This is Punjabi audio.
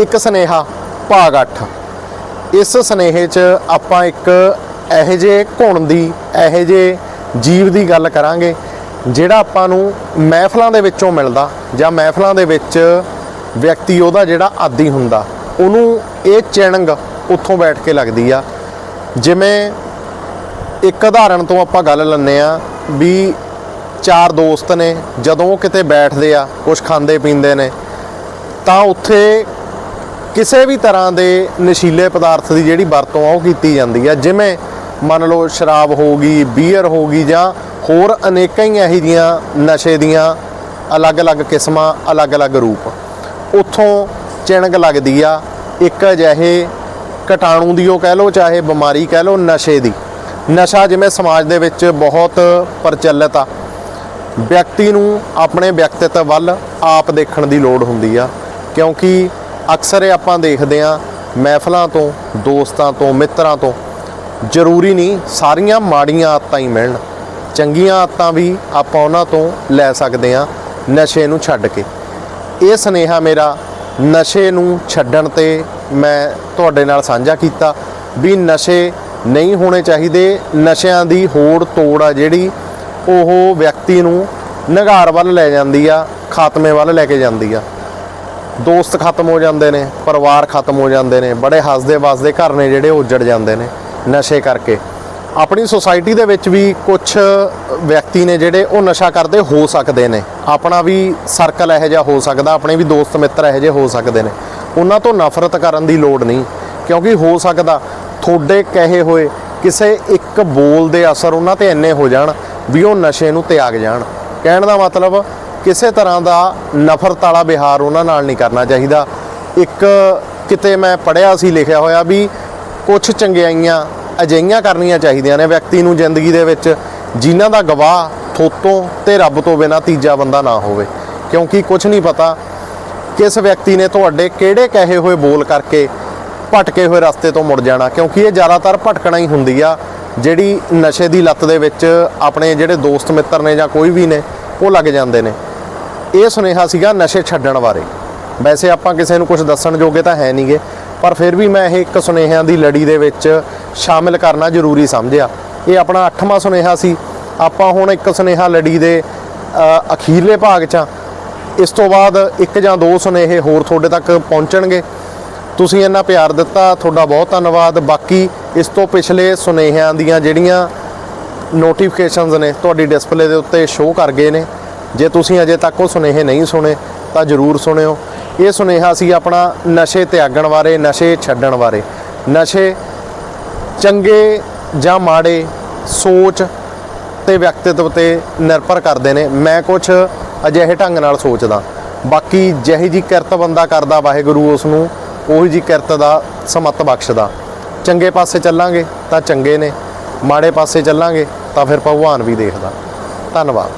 ਇੱਕ ਸਨੇਹਾ, ਭਾਗ 8 ਇਸ ਸਨੇਹੇ 'ਚ ਆਪਾਂ ਇੱਕ ਇਹੋ ਜਿਹੇ ਘੁਣ ਦੀ, ਇਹੋ ਜਿਹੇ ਜੀਵ ਦੀ ਗੱਲ ਕਰਾਂਗੇ, ਜਿਹੜਾ ਆਪਾਂ ਨੂੰ ਮਹਿਫਲਾਂ ਦੇ ਵਿੱਚੋਂ ਮਿਲਦਾ ਜਾਂ ਮਹਿਫਲਾਂ ਦੇ ਵਿੱਚ ਵਿਅਕਤੀ ਉਹਦਾ ਜਿਹੜਾ ਆਦੀ ਹੁੰਦਾ, ਉਹਨੂੰ ਇਹ ਚਿਣਗ ਉੱਥੋਂ ਬੈਠ ਕੇ ਲੱਗਦੀ ਆ। ਜਿਵੇਂ ਇੱਕ ਉਦਾਹਰਣ ਤੋਂ ਆਪਾਂ ਗੱਲ ਲੈਂਦੇ ਆ ਵੀ ਚਾਰ ਦੋਸਤ ਨੇ, ਜਦੋਂ ਉਹ ਕਿਤੇ ਬੈਠਦੇ ਆ ਕੁਝ ਖਾਂਦੇ ਪੀਂਦੇ ਨੇ, ਤਾਂ ਉੱਥੇ ਕਿਸੇ ਵੀ ਤਰ੍ਹਾਂ ਦੇ ਨਸ਼ੀਲੇ ਪਦਾਰਥ ਦੀ ਜਿਹੜੀ ਵਰਤੋਂ ਆ, ਉਹ ਕੀਤੀ ਜਾਂਦੀ ਆ। ਜਿਵੇਂ ਮੰਨ ਲਓ ਸ਼ਰਾਬ ਹੋ ਗਈ ਬੀਅਰ ਹੋ ਗਈ ਜਾਂ ਹੋਰ ਅਨੇਕਾਂ ਹੀ ਇਹੋ ਜਿਹੀਆਂ ਨਸ਼ੇ ਦੀਆਂ ਅਲੱਗ-ਅਲੱਗ ਕਿਸਮਾਂ, ਅਲੱਗ-ਅਲੱਗ ਰੂਪ। ਉੱਥੋਂ ਚਿਣਗ ਲੱਗਦੀ ਆ, ਇੱਕ ਅਜਿਹੇ ਕਟਾਣੂ ਦੀ ਉਹ ਕਹਿ ਲਓ, ਚਾਹੇ ਬਿਮਾਰੀ ਕਹਿ ਲਓ, ਨਸ਼ੇ ਦੀ। ਨਸ਼ਾ ਜਿਵੇਂ ਸਮਾਜ ਦੇ ਵਿੱਚ ਬਹੁਤ ਪ੍ਰਚਲਿਤ ਆ। ਵਿਅਕਤੀ ਨੂੰ ਆਪਣੇ ਵਿਅਕਤੀਤਵ ਵੱਲ ਆਪ ਦੇਖਣ ਦੀ ਲੋੜ ਹੁੰਦੀ ਆ, ਕਿਉਂਕਿ ਅਕਸਰ ਇਹ ਆਪਾਂ ਦੇਖਦੇ ਆ ਮਹਿਫਲਾਂ ਤੋਂ, ਦੋਸਤਾਂ ਤੋਂ, ਮਿੱਤਰਾਂ ਤੋਂ। ਜ਼ਰੂਰੀ ਨਹੀਂ, ਸਾਰੀਆਂ ਮਾੜੀਆਂ ਆਦਤਾਂ ਹੀ ਮਿਲਣ। ਚੰਗੀਆਂ ਆਦਤਾਂ ਵੀ ਆਪਾਂ ਉਹਨਾਂ ਤੋਂ ਲੈ ਸਕਦੇ ਆ ਨਸ਼ੇ ਨੂੰ ਛੱਡ ਕੇ। ਇਹ ਸਨੇਹਾ ਮੇਰਾ ਨਸ਼ੇ ਨੂੰ ਛੱਡਣ ਤੇ ਮੈਂ ਤੁਹਾਡੇ ਨਾਲ ਸਾਂਝਾ ਕੀਤਾ ਵੀ ਨਸ਼ੇ ਨਹੀਂ ਹੋਣੇ ਚਾਹੀਦੇ। ਨਸ਼ਿਆਂ ਦੀ ਹੋੜ ਤੋੜ ਆ ਜਿਹੜੀ, ਉਹ ਵਿਅਕਤੀ ਨੂੰ ਨਗਾਰ ਵੱਲ ਲੈ ਜਾਂਦੀ ਆ, ਖਾਤਮੇ ਵੱਲ ਲੈ ਕੇ ਜਾਂਦੀ ਆ। ਦੋਸਤ ਖਤਮ ਹੋ ਜਾਂਦੇ ਨੇ, ਪਰਿਵਾਰ ਖਤਮ ਹੋ ਜਾਂਦੇ ਨੇ, ਬੜੇ ਹੱਸਦੇ ਵਸਦੇ ਘਰ ਨੇ ਜਿਹੜੇ ਉਹ ਉੱਜੜ ਜਾਂਦੇ ਨੇ ਨਸ਼ੇ ਕਰਕੇ। ਆਪਣੀ ਸੁਸਾਇਟੀ ਦੇ ਵਿੱਚ ਵੀ ਕੁਝ ਵਿਅਕਤੀ ਨੇ ਜਿਹੜੇ ਉਹ ਨਸ਼ਾ ਕਰਦੇ ਹੋ ਸਕਦੇ ਨੇ। ਆਪਣਾ ਵੀ ਸਰਕਲ ਇਹੋ ਜਿਹਾ ਹੋ ਸਕਦਾ, ਆਪਣੇ ਵੀ ਦੋਸਤ ਮਿੱਤਰ ਇਹੋ ਜਿਹੇ ਹੋ ਸਕਦੇ ਨੇ। ਉਹਨਾਂ ਤੋਂ ਨਫ਼ਰਤ ਕਰਨ ਦੀ ਲੋੜ ਨਹੀਂ, ਕਿਉਂਕਿ ਹੋ ਸਕਦਾ ਤੁਹਾਡੇ ਕਹੇ ਹੋਏ ਕਿਸੇ ਇੱਕ ਬੋਲ ਦੇ ਅਸਰ ਉਹਨਾਂ ਤੇ ਇੰਨੇ ਹੋ ਜਾਣ ਵੀ ਉਹ ਨਸ਼ੇ ਨੂੰ ਤਿਆਗ ਜਾਣ। ਕਹਿਣ ਦਾ ਮਤਲਬ ਕਿਸੇ ਤਰ੍ਹਾਂ ਦਾ ਨਫ਼ਰਤ ਵਾਲਾ ਵਿਹਾਰ ਉਹਨਾਂ ਨਾਲ ਨਹੀਂ ਕਰਨਾ ਚਾਹੀਦਾ। ਇੱਕ ਕਿਤੇ ਮੈਂ ਪੜਿਆ ਸੀ, ਲਿਖਿਆ ਹੋਇਆ ਵੀ ਕੁਝ ਚੰਗਿਆਈਆਂ ਅਜਿਹੀਆਂ ਕਰਨੀਆਂ ਚਾਹੀਦੀਆਂ ਨੇ ਵਿਅਕਤੀ ਨੂੰ ਜ਼ਿੰਦਗੀ ਦੇ ਵਿੱਚ, ਜਿਨ੍ਹਾਂ ਦਾ ਗਵਾਹ ਥੋਤੋਂ ਤੇ ਰੱਬ ਤੋਂ ਬਿਨਾਂ ਤੀਜਾ ਬੰਦਾ ਨਾ ਹੋਵੇ। ਕਿਉਂਕਿ ਕੁਝ ਨਹੀਂ ਪਤਾ ਕਿਸ ਵਿਅਕਤੀ ਨੇ ਤੁਹਾਡੇ ਕਿਹੜੇ ਕਹੇ ਹੋਏ ਬੋਲ ਕਰਕੇ ਭਟਕੇ ਹੋਏ ਰਸਤੇ ਤੋਂ ਮੁੜ ਜਾਣਾ। ਕਿਉਂਕਿ ਇਹ ਜ਼ਿਆਦਾਤਰ ਭਟਕਣਾ ਹੀ ਹੁੰਦੀ ਆ, ਜਿਹੜੀ ਨਸ਼ੇ ਦੀ ਲੱਤ ਦੇ ਵਿੱਚ ਆਪਣੇ ਜਿਹੜੇ ਦੋਸਤ ਮਿੱਤਰ ਨੇ ਜਾਂ ਕੋਈ ਵੀ ਨੇ, ਉਹ ਲੱਗ ਜਾਂਦੇ ਨੇ। ਇਹ ਸੁਨੇਹਾ ਸੀਗਾ ਨਸ਼ੇ ਛੱਡਣ ਬਾਰੇ। ਵੈਸੇ ਆਪਾਂ ਕਿਸੇ ਨੂੰ ਕੁਝ ਦੱਸਣ ਜੋਗੇ ਤਾਂ ਹੈ ਨਹੀਂਗੇ ਪਰ ਫਿਰ ਵੀ ਮੈਂ ਇਹ ਇੱਕ ਸੁਨੇਹਿਆਂ ਦੀ ਲੜੀ ਦੇ ਵਿੱਚ ਸ਼ਾਮਿਲ ਕਰਨਾ ਜ਼ਰੂਰੀ ਸਮਝਿਆ। ਇਹ ਆਪਣਾ 8ਵਾਂ ਸੁਨੇਹਾ ਸੀ। ਆਪਾਂ ਹੁਣ ਇੱਕ ਸੁਨੇਹਾ ਲੜੀ ਦੇ ਅਖੀਰਲੇ ਭਾਗ 'ਚ ਆ। ਇਸ ਤੋਂ ਬਾਅਦ ਇੱਕ ਜਾਂ ਦੋ ਸੁਨੇਹੇ ਹੋਰ ਤੁਹਾਡੇ ਤੱਕ ਪਹੁੰਚਣਗੇ। ਤੁਸੀਂ ਇੰਨਾ ਪਿਆਰ ਦਿੱਤਾ, ਤੁਹਾਡਾ ਬਹੁਤ ਧੰਨਵਾਦ। ਬਾਕੀ ਇਸ ਤੋਂ ਪਿਛਲੇ ਸੁਨੇਹਿਆਂ ਦੀਆਂ ਜਿਹੜੀਆਂ ਨੋਟੀਫਿਕੇਸ਼ਨਸ ਨੇ, ਤੁਹਾਡੀ ਡਿਸਪਲੇ ਦੇ ਉੱਤੇ ਸ਼ੋਅ ਕਰ ਗਏ ਨੇ। ਜੇ ਤੁਸੀਂ ਅਜੇ ਤੱਕ ਉਹ ਸੁਨੇਹੇ ਨਹੀਂ ਸੁਣੇ, ਤਾਂ ਜਰੂਰ ਸੁਣਿਓ। ਇਹ ਸੁਨੇਹਾ ਸੀ ਆਪਣਾ ਨਸ਼ੇ ਤਿਆਗਣ ਬਾਰੇ, ਨਸ਼ੇ ਛੱਡਣ ਬਾਰੇ। ਨਸ਼ੇ ਚੰਗੇ ਜਾਂ ਮਾੜੇ ਸੋਚ ਤੇ ਵਿਅਕਤੀਤਵ ਤੇ ਨਿਰਭਰ ਕਰਦੇ ਨੇ। ਮੈਂ ਕੁਝ ਅਜਿਹੇ ਢੰਗ ਨਾਲ ਸੋਚਦਾ। ਬਾਕੀ ਜਿਹੀ ਜੀ ਕਿਰਤ ਬੰਦਾ ਕਰਦਾ ਵਾਹਿਗੁਰੂ ਉਸ ਨੂੰ, ਉਹੀ ਜੀ ਕਿਰਤ ਦਾ ਸਮਤ ਬਖਸ਼ਦਾ। ਚੰਗੇ ਪਾਸੇ ਚੱਲਾਂਗੇ ਤਾਂ ਚੰਗੇ ਨੇ, ਮਾੜੇ ਪਾਸੇ ਚੱਲਾਂਗੇ ਤਾਂ ਫਿਰ ਭਗਵਾਨ ਵੀ ਦੇਖਦਾ। ਧੰਨਵਾਦ।